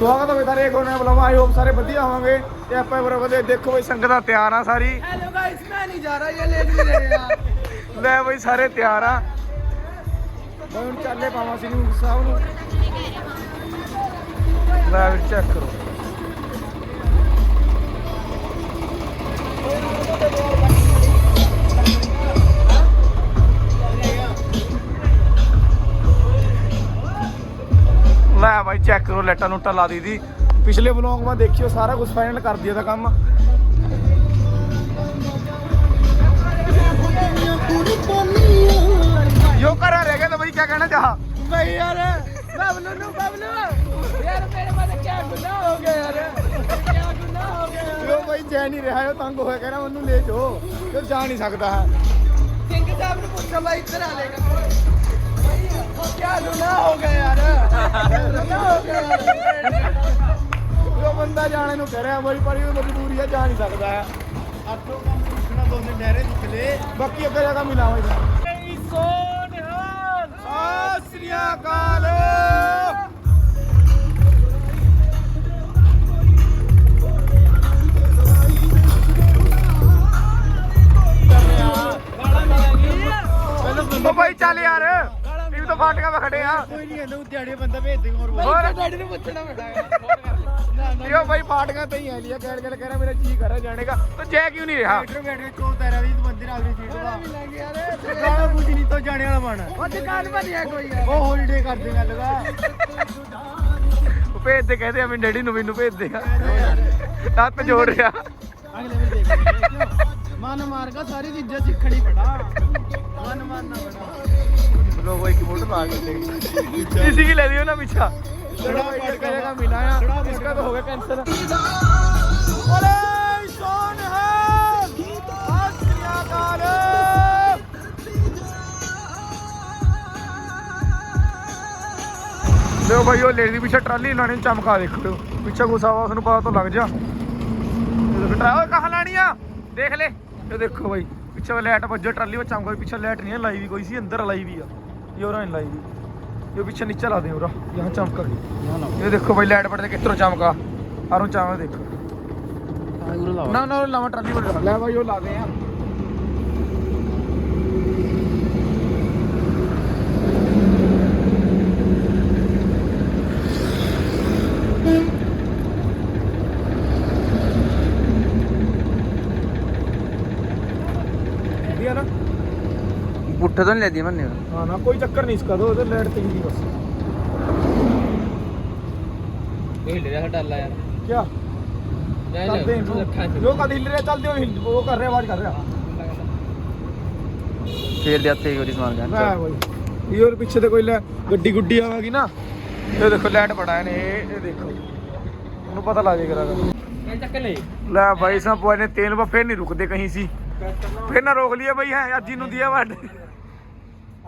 ਸਵਾਗਤ ਹੋਵੇ ਸਾਰੇ ਕੋਨੇ ਬੁਲਾਵਾ ਆਈ ਹੋਪ ਸਾਰੇ ਵਧੀਆ ਹੋਵਾਂਗੇ ਤੇ ਆਪਾਂ ਬਰ ਵਧੀਆ ਦੇਖੋ ਬਈ ਦਾ ਤਿਆਰ ਆ ਸਾਰੀ। ਹੈਲੋ ਗਾਇਸ ਮੈਂ ਨਹੀਂ ਜਾ ਰਿਹਾ ਇਹ ਲੇਟ ਵੀ ਰਹੇ ਆ। ਲੈ ਬਈ ਸਾਰੇ ਤਿਆਰ ਆ। ਮੈਂ ਹੁਣ ਚੱਲੇ ਪਾਵਾਂ ਸਿੰਘ ਸਾਹਿਬ ਨੂੰ। ਲੈ ਵੀ ਚੈੱਕ ਕਰੋ। ਹੈ ਬਾਈ ਚੈੱਕ ਕਰੋ ਲੈਟਾਂ ਨੂਟਾਂ ਲਾ ਦੀ ਪਿਛਲੇ ਵਲੌਗ ਮੈਂ ਦੇਖਿਓ ਸਾਰਾ ਕੁਝ ਫਾਈਨਲ ਕਰ ਦਿਆ ਦਾ ਕੰਮ। ਯੋ ਕਰ ਰਹਿ ਗਿਆ ਤਾਂ ਬਈ ਕੀ ਕਹਿਣਾ ਚਾਹਾ? ਬਈ ਯਾਰ ਬਬਲੂ ਨੂੰ ਬਬਲੂ। ਯਾਰ ਮੇਰੇ ਮਨ ਕੀ ਗੁਨਾਹ ਹੋ ਗਿਆ ਯਾਰ? ਕੀ ਗੁਨਾਹ ਹੋ ਗਿਆ ਯੋ ਬਈ ਜੈ ਨਹੀਂ ਰਿਹਾ ਯੋ ਤੰਗ ਹੋਇਆ ਕਹਿਣਾ ਉਹਨੂੰ ਲੈ ਜੋ ਯੋ ਜਾ ਨਹੀਂ ਸਕਦਾ ਹੈ। ਸਿੰਘ ਸਾਹਿਬ ਨੂੰ ਪੁੱਛੋ ਬਈ ਇੱਧਰ ਆ ਲੇਗਾ क्या गुनाह हो गया यार गुनाह हो गया यार यो बंदा जाने नु कह रहा है भाई पर ये मजबूरी है जा नहीं सकता है ਆਟੋ ਕੰਮ ਪੁੱਛਣਾ ਦੋਨੇ ਨਹਿਰੇ ਨਿਕਲੇ बाकी अगर जगह मिला हुआ सोन हाल सत श्री ਫਾਟਕਾਂ 'ਤੇ ਆ। ਕੋਈ ਨਹੀਂ ਕਹਿੰਦਾ ਉਹ ਬੰਦਾ ਭੇਜ ਦੇ ਹੋਰ ਹੋਰ। ਡੈਡੀ ਨੂੰ ਪੁੱਛਣਾ ਪੈਣਾ ਯੋ ਭਾਈ ਫਾਟਕਾਂ ਤੇ ਹੀ ਆ ਲਿਆ ਗੈਲ ਗੈਲ ਕਹਿਣਾ ਮੇਰਾ ਜੀ ਕਰਾ ਜਾਣੇ ਤੇ ਜੈ ਕਿਉਂ ਨਹੀਂ ਰਿਹਾ? ਬੈਟਰ ਬੈਟਰ ਕੋ ਤੇਰਾ ਵੀ ਬੰਦੇ ਨਾਲ ਵੀ ਸੀਟ ਵਾ ਗਾਣਾ ਕੁਝ ਨਹੀਂ ਤੋਂ ਜਾਣੇ ਵਾਲਾ ਬਣ। ਉਹ ਦੁਕਾਨ ਬਣਿਆ ਕੋਈ ਉਹ ਹੌਲੀਡੇ ਕਰਦੇ ਗੱਲ ਦਾ। ਭੇਜ ਦੇ ਕਹਦੇ ਆ ਮੈਨੂੰ ਡੈਡੀ ਨੂੰ ਮੈਨੂੰ ਭੇਜ ਦੇ। ਆ ਹੱਥ ਜੋੜ ਰਿਹਾ। ਅਗਲੇ ਵਾਰ ਦੇਖ ਮਨ ਮਾਰ ਕੇ ਸਾਰੀ ਚੀਜ਼ਾਂ ਸਿੱਖਣੀ ਪੜਾ। ਮਨ ਮਾਰਨਾ ਪੜਾ लो भाई की फोटो ला के इसी की ले लियो ना पीछा बड़ा भाई फटका का बड़ा मिला है बड़ा इसका फटका। तो हो गया कैंसर अरे सोन है सत श्री अकाल ਲੋ ਭਾਈ ਉਹ ਲੇਡੀ ਪਿੱਛੇ ਟਰਾਲੀ ਲਾਣੀ ਨੂੰ ਚਮਕਾ ਦੇਖੋ ਪਿੱਛੇ ਗੁੱਸਾ ਵਾ ਉਸਨੂੰ ਪਤਾ ਤਾਂ ਲੱਗ ਜਾ ਟਰਾਲੀ ਕਹਾਂ ਲਾਣੀ ਆ ਦੇਖ ਲੈ ਇਹ ਦੇਖੋ ਭਾਈ ਪਿੱਛੇ ਲਾਈਟ ਵੱਜੋ ਟਰਾਲੀ ਵਿੱਚ ਚਮਕਾ ਪਿੱਛੇ ਲਾਈਟ ਨਹੀਂ ਹੈ ਲਾਈ ਵੀ ਕੋਈ ਸੀ ਅੰਦਰ ਲਾਈ ਵੀ ਆ ये और नहीं लाई ये पीछे नीचे ला दे और यहाँ चमका गई ये देखो भाई लाइट पड़ते कितना चमका और चमक देखो ना ना लावा ट्राली ले भाई वो ला दे यार दिया ना ਉੱਥੇ ਤਾਂ ਨਹੀਂ ਲੈਦੀ ਮੰਨੇ ਹਾਂ ਨਾ ਕੋਈ ਚੱਕਰ ਨਹੀਂ ਇਸਕਾ ਦੋ ਲੈਟ ਤੇ ਹੀ ਬਸ ਇਹ ਲੈ ਰਿਹਾ ਡੱਲਾ ਯਾਰ क्या चलते हैं लोग हिल रहे चलते हो हिल वो कर रहे आवाज़ कर रहे ਫੇਰ ਦੇ ਹੱਥੇ ਗੋਰੀ ਸਮਾਨ ਗਾਂ ਹਾਂ ਇਹ ਹੋਰ ਪਿੱਛੇ ਤੇ ਕੋਈ ਲੈ ਗੱਡੀ ਗੁੱਡੀ ਆਵਾਗੀ ਨਾ ਇਹ ਦੇਖੋ ਲੈਟ ਬੜਾ ਨੇ ਇਹ ਇਹ ਦੇਖੋ ਉਹਨੂੰ ਪਤਾ ਲੱਗ ਜਾਏਗਾ ਇਹ ਚੱਕ ਲੈ ਲੈ ਭਾਈ ਸਾਹਿਬ ਪੁਆਇੰਟ ਤੇਲ ਬਾ ਫੇਰ ਨਹੀਂ ਰੁਕਦੇ ਕਹੀਂ ਸੀ ਫੇਰ ਨਾ ਰੋਕ ਲਿਆ ਬਈ ਹੈ ਅੱਜ ਹੀ ਦਿਆ ਵਾਟ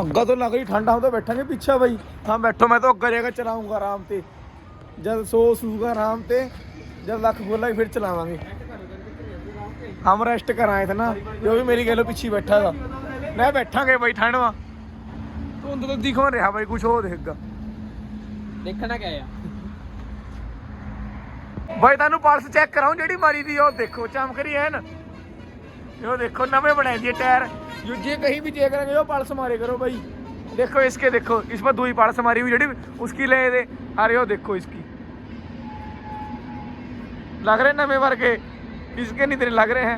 ਅੱਗਾ ਤੋਂ ਲੱਗ ਰਹੀ ਠੰਡ ਆਉਂਦਾ ਬੈਠਾਂਗੇ ਪਿੱਛੇ ਬਾਈ। ਹਾਂ ਬੈਠੋ ਮੈਂ ਤਾਂ ਅੱਗਾ ਜਗ੍ਹਾ ਚਲਾਉਂਗਾ ਆਰਾਮ ਤੇ। ਜਦ ਸੋ ਸੂਗਾ ਆਰਾਮ ਤੇ ਜਦ ਲੱਖ ਬੋਲਾਂਗੇ ਫਿਰ ਚਲਾਵਾਂਗੇ। ਹਮ ਰੈਸਟ ਕਰਾਏ ਥੇ ਨਾ ਜੋ ਵੀ ਮੇਰੀ ਗੱਲੋਂ ਪਿੱਛੇ ਬੈਠਾ ਦਾ ਮੈਂ ਬੈਠਾਂਗੇ ਬਾਈ ਠੰਡ ਵਾ। ਧੁੰਦ ਤੋਂ ਦਿਖਾ ਰਿਹਾ ਬਾਈ ਕੁਝ ਹੋ ਦੇਖਗਾ ਦੇਖਣਾ ਕਿਆ ਆ। ਬਾਈ ਤੁਹਾਨੂੰ ਪਲਸ ਚੈੱਕ ਕਰਾਉਂ ਜਿਹੜੀ ਮਾਰੀ ਦੀ ਉਹ ਦੇਖੋ ਚਮਕ ਰਹੀ ਇਹ ਦੇਖੋ ਨਵੇਂ बनाए दिए टायर जो जे कहीं भी चेक करेंगे वो पल्स मारे करो भाई देखो इसके देखो इस पर दुई पल्स मारी हुई जड़ी उसकी ले दे अरे वो देखो इसकी लग रहे नवे वर्गे इसके नहीं तेरे लग रहे हैं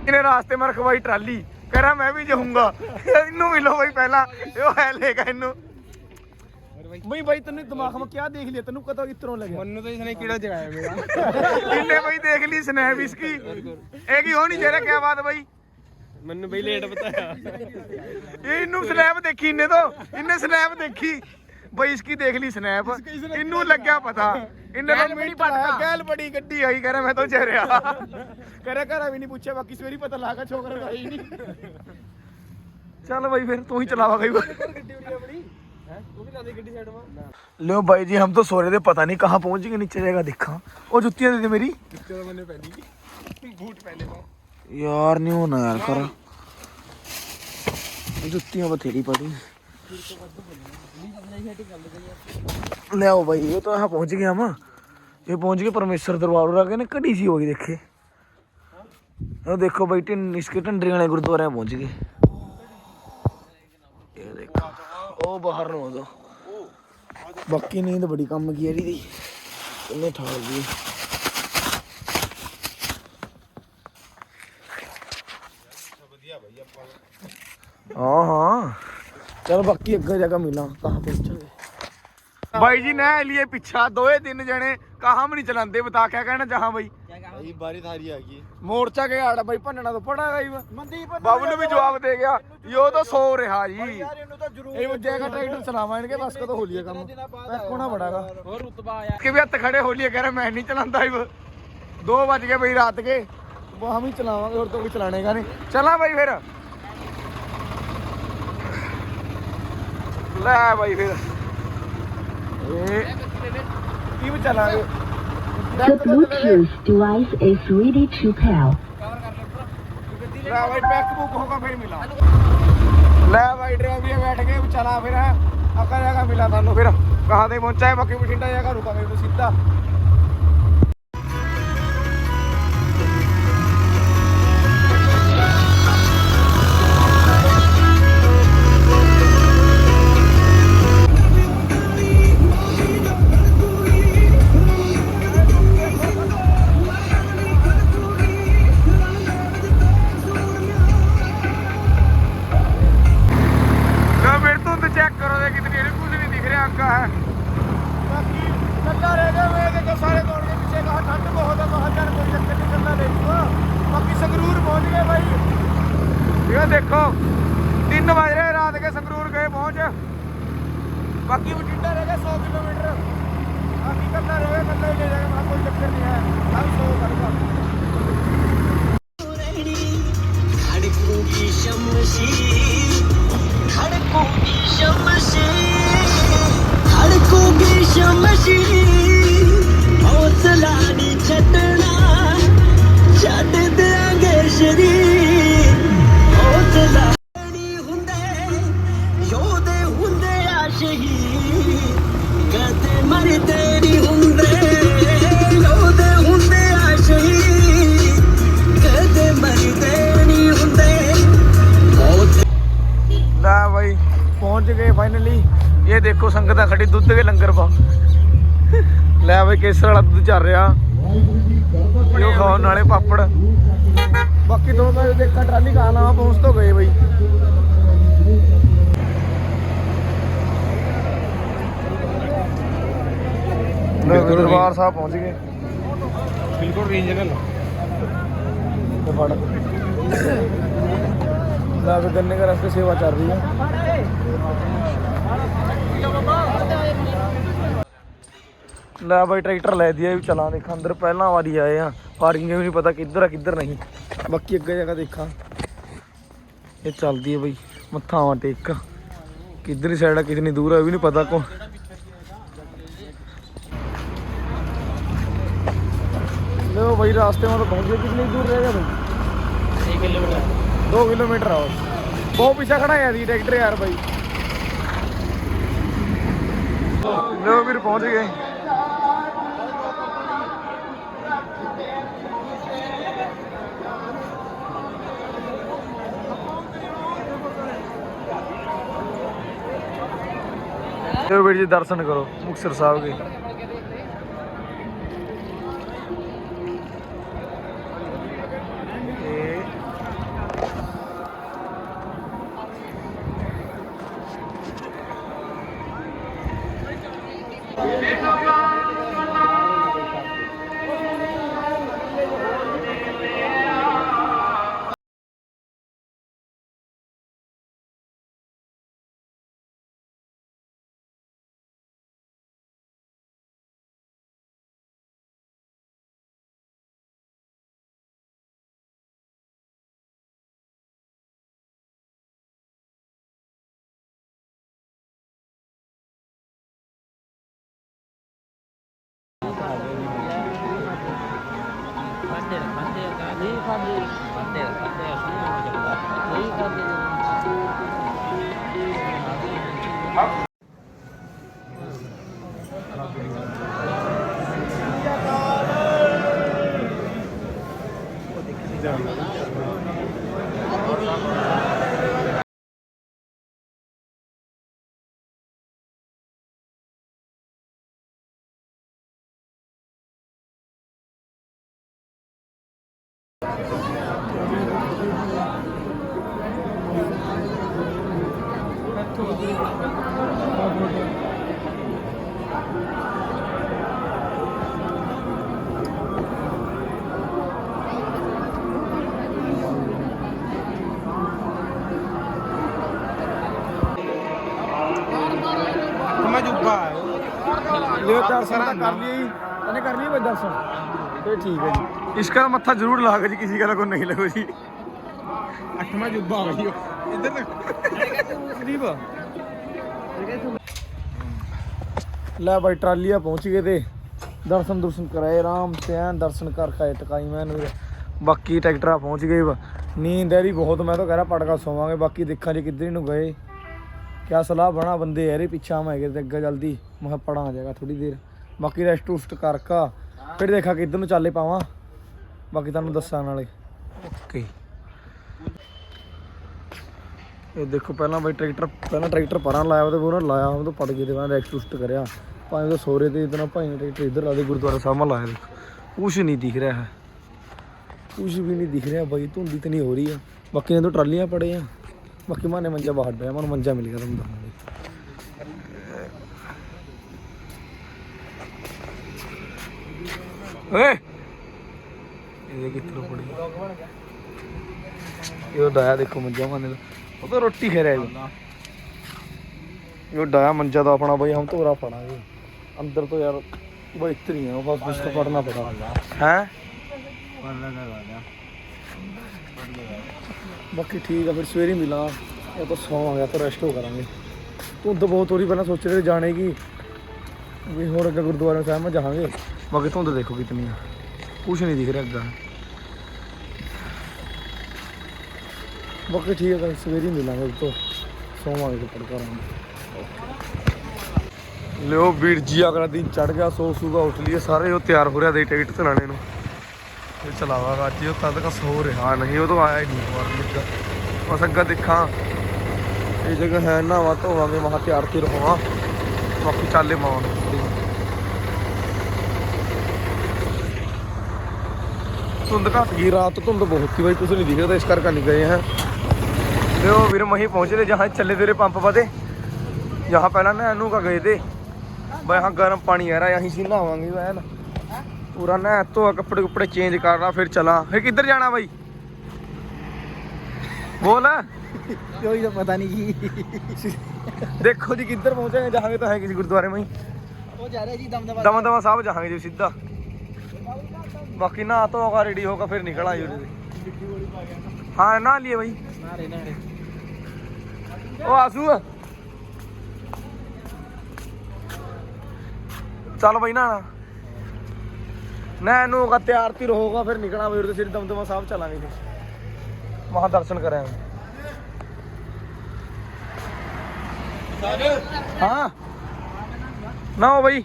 इन्हें रास्ते में रखवाई ट्राली कह रहा मैं भी जाऊंगा इनू मिलो भाई पहला यो है लेगा इनू ਬਾਈ। ਬਈ ਬਾਈ ਤੈਨੂੰ ਦਿਮਾਗ ਮਾ ਕਿਆ ਦੇਖ ਲਿਆ ਤੈਨੂੰ ਕਦੋਂ ਇਤਰੋਂ ਲੱਗਿਆ। ਮੈਨੂੰ ਤਾਂ ਇਸਨੇ ਕੀੜਾ ਜਗਾਇਆ ਮੇਰਾ। ਕਿੰਨੇ ਬਈ ਦੇਖ ਲਈ ਸਨੈਪ ਇਸਕੀ ਇਹ ਕੀ ਹੋਣੀ ਜਿਹੜਾ ਕਿਆ ਬਾਤ ਬਈ? ਮੈਨੂੰ ਬਈ ਲੇਟ ਬਤਾਇਆ। ਇਹਨੂੰ ਸਨੈਪ ਦੇਖੀ ਇਹਨੇ ਤੋਂ। ਇਹਨੇ ਸਨੈਪ ਦੇਖੀ। ਬਈ ਇਸਕੀ ਦੇਖ ਲਈ ਸਨੈਪ। ਇਹਨੂੰ ਲੱਗਿਆ ਪਤਾ। ਇਹਨੇ ਤਾਂ ਮੇਰੀ ਪਟਕਾ ਗੈਲ ਬੜੀ ਗੱਡੀ ਆਈ ਕਹ ਮੈਂ ਤਾਂ ਚਿਹਰਿਆ ਕਹ ਘਰਾ ਵੀ ਨਹੀਂ ਪੁੱਛਿਆ ਬਾਕੀ ਸਵੇਰੀ ਪਤਾ ਲਾਗਾ ਛੋਕਰ ਦਾ ਨਹੀਂ ਚੱਲ ਬਾਈ ਫਿਰ ਤੂੰ ਹੀ ਚਲਾਵਾ ਕਈ ਵਾਰ लो भाई जी हम तो सो रहे थे पता नहीं कहाँ पहुँच गए नीचे जाएगा देखा। और जूतियाँ दे दे मेरी। मैंने पहनी बूट पहने यार नहीं होना यार कर। जुतियाँ बथेरी पड़ी। ले आओ भाई ये तो यहाँ पहुँच गए हम। ये पहुँच गए परमेश्वर दरबार और आगे ना कड़ी सी होगी देखे। हाँ, देखो भाई टिन इसके टिंडरी गुरुद्वारे पहुँच गए। ਉਹ ਬਾਹਰ ਨੂੰ ਉਹਦਾ ਬਾਕੀ ਨੀਂਦ ਬੜੀ ਕੰਮ ਕੀ ਹੈ ਇਹਦੀ ਇਹਨੇ ਠਾਲ ਦੀ ਹਾਂ ਹਾਂ। ਚਲ ਬਾਕੀ ਅੱਗੇ ਜਾ ਕੇ ਮਿਲਾਂ ਕਹਾਂ ਪਹੁੰਚਾਂਗੇ ਬਾਈ ਜੀ ਨਾ ਲਿਏ ਪਿੱਛਾ ਦੋਏ ਤਿੰਨ ਜਣੇ ਕਹਾਂ ਵੀ ਨਹੀਂ ਚਲਾਉਂਦੇ ਬਤਾ ਕਿਆ ਕਹਿਣਾ ਚਾਹਾਂ ਬਾਈ? ਬਾਈ ਬਾਰੀ ਥਾਰੀ ਆ ਗਈ। ਮੋਰਚਾ ਕੇ ਆੜਾ ਬਾਈ ਭੰਨਣਾ ਤੋਂ ਪੜਾ ਗਈ ਮਨਦੀਪ ਵੀ ਜਵਾਬ ਦੇ ਗਿਆ। ਯੋ ਤਾਂ ਸੋ ਰਿਹਾ ਜੀ। ਯਾਰ ਇਹਨੂੰ ਤਾਂ ਜ਼ਰੂਰ ਇਹ ਜੈਗਾ ਟਰੈਕਟਰ ਬਸ ਕਦੋਂ ਹੋਲੀਆ ਕੰਮ। ਕੋਣਾ ਬੜਾਗਾ ਹੋਰ ਰੁਤਬਾ ਆਇਆ। ਕਿ ਹੱਥ ਖੜੇ ਹੋਲੀਆ ਕਹਿ ਮੈਂ ਨਹੀਂ ਚਲਾਉਂਦਾ ਇਹ 2 ਵਜ ਗਏ ਬਈ ਰਾਤ ਕੇ। ਵਾਹ ਵੀ ਚਲਾਵਾਂਗੇ ਹੋਰ ਤੋਂ ਕੋਈ ਚਲਾਣੇਗਾ ਨਹੀਂ। ਚਲਾ ਬਾਈ ਫਿਰ। ਲੈ ਬਾਈ ਫਿਰ। ਇਹ ਕੀ ਚਲਾਂਗੇ। The Bluetooth device is ready to pair. ਚਲਾ ਫਿਰ ਆਕਾ ਤੁਹਾਨੂੰ ਫਿਰ ਕਹਾਂ ਬਾਕੀ ਬਠਿੰਡਾ ਜਾਗਾ ਸੰਗਤਾਂ ਖੜੀ ਦੁੱਧ ਦੇ ਲੰਗਰ ਪਾ ਲੈ ਭਾਈ ਕੇਸਰ ਵਾਲਾ ਦੁੱਧ ਚੱਲ ਰਿਹਾ। ਇਹ ਖਾਣ ਨਾਲੇ ਪਾਪੜ। ਬਾਕੀ ਦੋ ਮੈਂ ਦੇਖਾ ਟਰਾਲੀ ਕਾ ਨਾ ਪਹੁੰਚ ਤੋਂ ਗਏ ਬਈ। ਦਰਬਾਰ ਸਾਹਿਬ ਪਹੁੰਚ ਗਏ। ਬਿਲਕੁਲ ਰੀਜਨਲ ਤੇ ਫੜ। ਲੈ ਵੀ ਗੰਨੇ ਦਾ ਰਸਤੇ ਸੇਵਾ ਚੱਲ ਰਹੀ ਹੈ। ਲੈ ਬਾਈ ਟਰੈਕਟਰ ਲੈ ਦਿਆ ਵੀ ਚਲਾਂ ਦੇਖ ਅੰਦਰ ਪਹਿਲਾਂ ਵਾਰੀ ਆਏ ਆ ਪਾਰਕਿੰਗ ਵੀ ਨਹੀਂ ਪਤਾ ਕਿੱਧਰ ਆ ਕਿੱਧਰ ਨਹੀਂ ਬਾਕੀ ਅੱਗੇ ਜਗ੍ਹਾ ਦੇਖਾਂ ਇਹ ਚੱਲਦੀ ਹੈ ਬਈ ਮੱਥਾ ਆਵਾਂ ਟੇਕ ਕਿੱਧਰ ਸਾਈਡ ਆ ਕਿਤਨੀ ਦੂਰ ਆ ਇਹ ਵੀ ਨਹੀਂ ਪਤਾ ਕੋ ਲੋ ਬਈ ਰਾਸਤੇ में तो पहुंच गए कितनी दूर रहेगा भाई 6 ਕਿਲੋਮੀਟਰ दो किलोमीटर और बहुत पीछे खड़ा है यार ट्रैक्टर यार भाई लो फिर पहुंच गए लो ਵੀਰ ਜੀ ਦਰਸ਼ਨ ਕਰੋ ਮੁਕਤਸਰ ਸਾਹਿਬ ਦੇ। いい感じ。あったよ、あったよ、ਮੈਂ ਜੁੱਬਾ ਲਿਓ ਦਰਸ਼ਨ ਤਾਂ ਕਰ ਲਈ ਇਹਨੇ ਕਰ ਲਈ ਬਈ ਦਰਸ਼ਨ? ਤੇ ਠੀਕ ਹੈ ਜੀ। ਇਸ ਦਾ ਮੱਥਾ ਜ਼ਰੂਰ ਲਾਗ ਜੀ ਕਿਸੇ ਗੱਲ ਕੋ ਨਹੀਂ ਲੱਗੋ ਜੀ। ਅੱਠਵਾਂ ਜੁੱਬਾ ਹੋ ਗਈ ਇੱਧਰ ਤੱਕ ਲੈ ਬਾਈ ਟਰਾਲੀਆਂ ਪਹੁੰਚ ਗਏ ਤੇ। ਦਰਸ਼ਨ ਦੁਰਸ਼ਨ ਕਰਾਏ ਆਰਾਮ ਤੇ ਐਨ ਦਰਸ਼ਨ ਕਰ ਖਾਏ ਟਕਾਈ ਮੈਂ ਵੀਰ ਬਾਕੀ ਟਰੈਕਟਰਾਂ ਪਹੁੰਚ ਗਏ ਵਾ। ਨੀਂਦ ਇਹਦੀ ਬਹੁਤ ਮੈਂ ਤਾਂ ਕਹਿ ਰਿਹਾ ਪਟਕਾ ਸੋਵਾਂਗੇ। ਬਾਕੀ ਦੇਖਾਂ ਜੇ ਕਿੱਧਰ ਨੂੰ ਗਏ। ਕਿਆ ਸਲਾਹ ਬਣਾ ਬੰਦੇ ਯਾਰੇ ਪਿੱਛਾ ਮੈਂ ਕਿਤੇ ਅੱਗੇ ਜਲਦੀ। ਮੈਂ ਪੜਾ ਜਾਏਗਾ ਥੋੜੀ ਦੇਰ। ਬਾਕੀ ਰੈਸਟ ਰੁਸਟ ਕਰਕਾ ਫਿਰ ਦੇਖਾ ਕਿੱਧਰ ਨੂੰ ਚਾਲੇ ਪਾਵਾਂ। ਬਾਕੀ ਤੁਹਾਨੂੰ ਦੱਸਾਂ ਨਾਲੇ। ਓਕੇ। ਇਹ ਦੇਖੋ ਪਹਿਲਾਂ ਬਈ ਟਰੈਕਟਰ ਪਹਿਲਾਂ ਟਰੈਕਟਰ ਪਰਾਂ ਲਾਇਆ ਉਹਦੇ ਉਹਨਾਂ ਲਾਇਆ ਉਹ ਤੋਂ ਪੜ ਗਏ ਤੇ ਬਾਅਦ ਰੈਸਟ ਰੁਸਟ ਕਰਿਆ। ਭਾਵੇਂ ਉਹ ਸੋਰੇ ਤੇ ਇਤਨਾ ਭਾਈ ਨੇ ਟਰੈਕਟਰ ਇੱਧਰ ਲਾ ਦੇ ਗੁਰਦੁਆਰਾ ਸਾਹਿਬ ਮਾ ਲਾਇਆ ਦੇਖੋ। ਕੁਛ ਨਹੀਂ ਦਿਖ ਰਿਹਾ ਹੈ। ਕੁਛ ਵੀ ਨਹੀਂ ਦਿਖ ਰਿਹਾ ਬਾਈ ਧੁੰਦੀ ਤੇ ਨਹੀਂ ਹੋ ਰਹੀ ਆ। ਬਾਕੀ ਇਹਨਾਂ ਤੋਂ ਟਰਾਲੀਆਂ ਪੜੇ ਆ। बाकी माने मंजा बाहर पे मन मंजा मिल गया तुम बताऊंगी ओए ये कितने पड़ी ये डाया देखो मंजा माने ਉਹ ਤਾਂ ਰੋਟੀ ਖਾ ਰਿਹਾ ਇਹ ਇਹ ਡਾਇਆ ਮੰਜਾ ਦਾ ਆਪਣਾ ਬਈ ਹਮ ਤੋਰਾ ਪੜਾ ਇਹ ਅੰਦਰ ਤੋਂ ਯਾਰ ਬਈ ਇਤਰੀ ਹੈ ਬਸ ਬਿਸਕੁਟ ਪੜਨਾ ਪੜਾ ਹੈ? ਪੜਨਾ ਨਾ ਬਾਕੀ ਠੀਕ ਆ, ਫਿਰ ਸਵੇਰੇ ਹੀ ਮਿਲਾਂ। ਇਹ ਤਾਂ ਸੌਵਾਂਗੇ ਤਾਂ ਰੈਸਟ ਹੋ ਕਰਾਂਗੇ। ਧੁੰਦ ਬਹੁਤ ਹੋ ਰਹੀ, ਪਹਿਲਾਂ ਸੋਚ ਰਹੇ ਜਾਣੇ ਕੀ। ਵੀ ਹੋਰ ਅੱਗੇ ਗੁਰਦੁਆਰਾ ਸਾਹਿਬ ਮੈਂ ਜਾਵਾਂਗੇ। ਬਾਕੀ ਧੁੰਦ ਦੇਖੋ ਕਿਤਨੀ ਆ। ਕੁਛ ਨਹੀਂ ਦਿਖ ਰਿਹਾ ਅੱਗਾ। ਬਾਕੀ ਠੀਕ ਹੈ ਸਵੇਰੇ ਮਿਲਾਂਗੇ ਉਸ ਤੋਂ। ਸੋਵਾਂਗੇ ਤੇ ਪੜ ਕਰਾਂਗੇ ਲਿਓ ਵੀਰ ਜੀ, ਅਗਲਾ ਦਿਨ ਚੜ ਗਿਆ ਸੋ ਸੁਗਾ ਉੱਠ ਲਈਏ। ਸਾਰੇ ਉਹ ਤਿਆਰ ਹੋ ਰਿਹਾ ਦੇ ਟਿਕਟ ਚਲਾਣੇ ਨੂੰ। ਇਹ ਚਲਾਵਾਂਗਾ ਅੱਜ ਉਹ ਤਦ ਤੱਕ ਸੋ ਰਿਹਾ ਨਹੀਂ ਉਹ ਤੋਂ ਆਇਆ ਹੀ ਨਹੀਂ ਵਾਰ ਲੱਗਾ ਬਸ ਅੱਗਾ ਦੇਖਾਂ, ਇਹ ਜਗ੍ਹਾ ਹੈ ਨਾ ਵਾ ਧੋਵਾਂਗੇ ਮਹਾ ਤਿਆਰ ਤੇ ਰਹਾਂ ਬਾਕੀ ਚਾਲੇ ਮਾਉਣ ਧੁੰਦ ਘੱਟ ਗਈ, ਰਾਤ ਧੁੰਦ ਬਹੁਤ ਸੀ ਬਾਈ ਕੁਝ ਨਹੀਂ ਦਿਖ ਇਸ ਕਰਕੇ ਨਹੀਂ ਗਏ ਹੈ। ਤੇ ਉਹ ਵੀਰ ਮਹੀ ਪਹੁੰਚੇ ਤੇ ਜਹਾਂ ਚੱਲੇ ਤੇਰੇ ਪੰਪ ਪਤੇ ਜਹਾਂ ਪਹਿਲਾਂ ਨਾ ਇਹਨੂੰ ਕਾ ਗਏ ਤੇ। ਬਈ ਹਾਂ ਗਰਮ ਪਾਣੀ ਆ ਰਿਹਾ ਅਸੀਂ ਸੀ ਨਹਾਵਾਂਗੇ ਐਨ ਪੂਰਾ ਨਾ ਧੋ ਕੱਪੜੇ ਕੁਪੜੇ ਚੇਂਜ ਕਰਨਾ ਫਿਰ ਚਲਾ। ਫਿਰ ਕਿੱਧਰ ਜਾਣਾ ਬਾਈ? ਬੋਲ। ਕੋਈ ਤਾਂ ਪਤਾ ਨਹੀਂ ਜੀ ਦੇਖੋ ਜੀ ਕਿੱਧਰ ਪਹੁੰਚਾਂਗੇ ਜਾਹਾਂਗੇ ਤਾਂ ਹੈ ਕਿਸੇ ਗੁਰਦੁਆਰੇ ਮੈਂ ਉਹ ਜਾ ਰਿਹਾ ਜੀ ਦਮਦਮਾ ਦਮਾ ਦਮਾ ਸਾਹਿਬ ਜਾਹਾਂਗੇ ਜੀ ਸਿੱਧਾ। ਬਾਕੀ ਨਾ ਧੋਗਾ ਰੈਡੀ ਹੋਗਾ ਫਿਰ ਨਿਕਲਾਂ ਜੀ। ਉਹਦੇ ਹਾਂ ਨਾ ਲਈਏ ਬਾਈ। ਉਹ ਆਸੂ। ਚੱਲ ਬਈ ਨਾ ਨਾ ਇਹਨੂੰ ਹੋਗਾ ਤਿਆਰ ਤਿਰ ਹੋਗਾ ਫਿਰ ਨਿਕਲਣਾ ਵੀਰ ਤੇ ਸਿਰ ਦਮਦਮਾ ਸਾਹਿਬ ਚੱਲਾਂਗੇ ਫਿਰ। ਮਹਾ ਦਰਸ਼ਨ ਕਰਾਂਗੇ ਹਾਂ। ਨਾ ਬਈ।